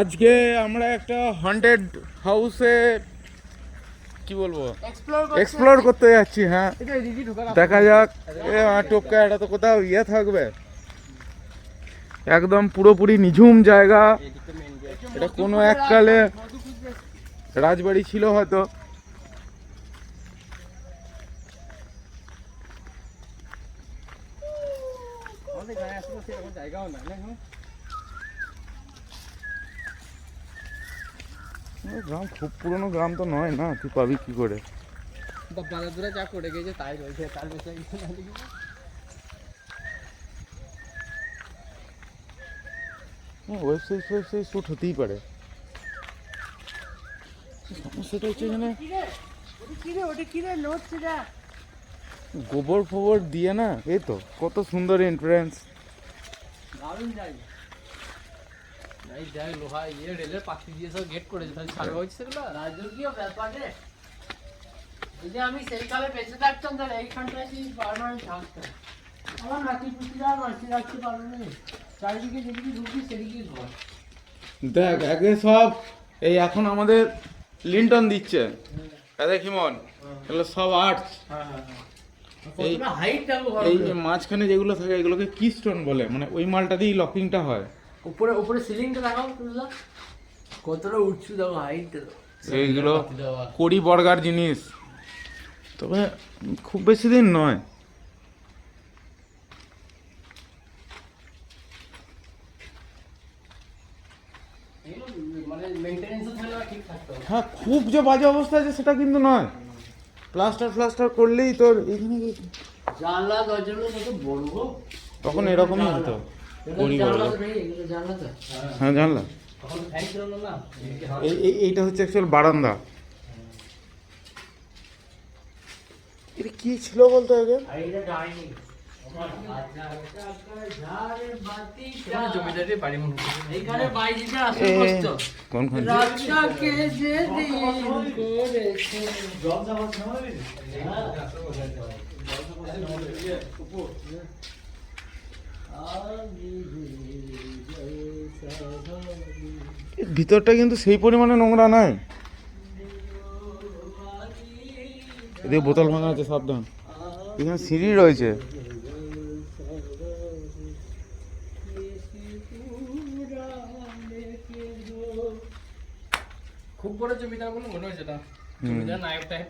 আজকে আমরা একটা হন্টেড হাউসে কি বলব? এক্সপ্লোর করতে যাচ্ছি হ্যাঁ। দেখা যাক। টোপকা এটা তো কোথাও ইয়ে থাকবে। একদম পুরোপুরি নিঝুম জায়গা। এটা কোনো এককালে রাজবাড়ি ছিল হয়তো। এ গ্রাম খুব পুরনো গ্রাম তো নয় না তুই পাবি কি করে? বাজাদুরা যা করে গেছে তাই রয়েছে তার বেশি ওয়েবসাইট শ্যুট হতেই পারে। সমস্যাটা হচ্ছে এখানে গোবর ফোবর দিয়ে না এই তো কত সুন্দর এন্ট্রান্স দারুণ জায়গা। এই দেখ লোহা ইয়ে রেলের পাখি দিয়ে সব গেট করেছে। তাহলে ছাড়বা হচ্ছে সেগুলো? রাজকীয় ব্যাপার রে। যদি আমি সেই কালে বেঁচে থাকতাম তাহলে এইখানটায় সেই পারমানেন্ট থাকতাম। আমার নাতি পুতিরা মাসি রাখতে পারবে না চারিদিকে যেদিকে ঢুকি সেদিকে ঘর। দেখ আগে সব এই এখন আমাদের লিন্টন দিচ্ছে। হিমন এগুলো সব আর্টস এই কতটা হাইট থাকব ঘর এই মাঝখানে যেগুলো থাকে এগুলোকে কি স্টোন বলে। মানে ওই মালটা দিয়েই লকিংটা হয়। উপরে উপরে সিলিংটা দেখাও তুললা কতটা উঁচু দেখো হাইট এইগুলো কড়ি বর্গার জিনিস। তবে খুব বেশি দিন নয়। মানে হ্যাঁ খুব যে বাজে অবস্থা আছে সেটা কিন্তু নয়। প্লাস্টার ফ্লাস্টার করলেই তোর এখানে জানলা দরজাগুলো কত বড় তখন এরকমই হতো। জানলা জানলা হ্যাঁ এই- এইটা হচ্ছে অ্যাকচুয়াল বারান্দা। এটা কি ছিল বলতো আগে? ডাইনিং। ভিতরটা কিন্তু সেই পরিমাণে নোংরা নয় এদিকে বোতল ভাঙা আছে সাবধান। এখানে সিঁড়ি রয়েছে। খুব বড় জমিদার বলে মনে হচ্ছে না। জমিদার নায়ক টাইপ